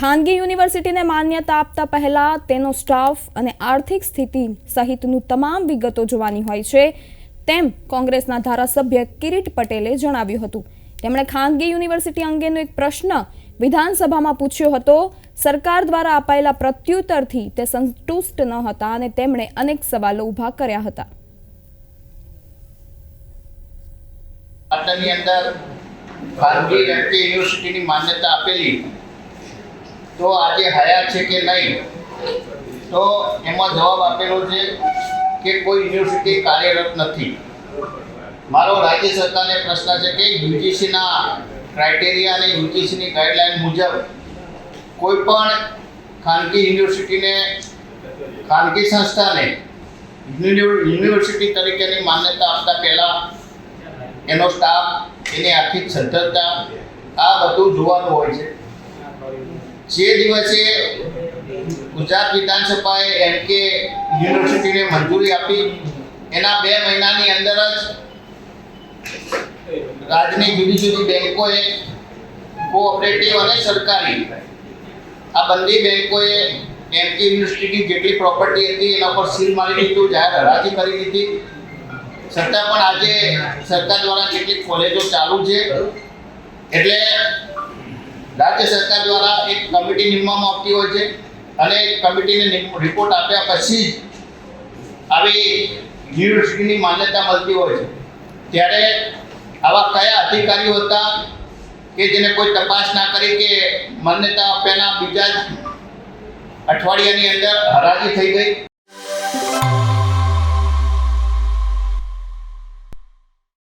ખાનગી યુનિવર્સિટીને માન્યતા આપતા પહેલા તેનો સ્ટાફ અને આર્થિક સ્થિતિ સહિતનું તમામ વિગતો જોવાની હોય છે, તેમ કોંગ્રેસના ધારાસભ્ય કિરીટ પટેલે જણાવ્યું હતું. તેમણે ખાનગી યુનિવર્સિટી અંગેનો એક પ્રશ્ન વિધાનસભામાં પૂછ્યો હતો, સરકાર દ્વારા અપાયેલા પ્રત્યુત્તરથી તે સંતુષ્ટ ન હતા અને તેમણે અનેક સવાલો ઊભા કર્યા હતા. અંદર ખાનગી યુનિવર્સિટીની માન્યતા આપેલી તો આજે હયાત છે કે નહીં? તો એમાં જવાબ આપેલો છે કે કોઈ યુનિવર્સિટી કાર્યરત નથી. મારો રાજ્ય સરકારને પ્રશ્ન છે કે યુજીસીના ક્રાઇટેરિયા અને યુજીસીની ગાઈડલાઇન મુજબ કોઈ પણ ખાનગી યુનિવર્સિટીને, ખાનગી સંસ્થાને યુનિવર્સિટી તરીકેની માન્યતા આપતા પહેલાં એનો સ્ટાફ એની આર્થિક સદ્ધરતા, આ બધું જોવાનું હોય છે. જે દિવસે ગુજરાત વિધાનસભાએ એમ કે યુનિવર્સિટીને મંજૂરી આપી, એના બે મહિનાની અંદર જ રાજ્યની જુદી જુદી બેંકોએ કોઓપરેટિવ અને સરકારી આ બંને બેંકોએ કે યુનિવર્સિટીની જેટલી પ્રોપર્ટી હતી, એના પર સીલ મારી દીધું જાહેર હરાજી કરી દીધી. છતાં પણ આજે સરકાર દ્વારા કેટલીક કોલેજો ચાલુ છે. એટલે રાજ્ય સરકાર દ્વારા એક કમિટી નિમવામાં આવતી હોય છે અને કમિટીને રિપોર્ટ આપ્યા પછી જ આવી યુનિવર્સિટીની માન્યતા મળતી હોય છે. ત્યારે આવા કયા અધિકારીઓ હતા કે જેને કોઈ તપાસ ના કરી કે માન્યતા આપ્યાના બીજા જ અઠવાડિયાની અંદર હરાજી થઈ ગઈ?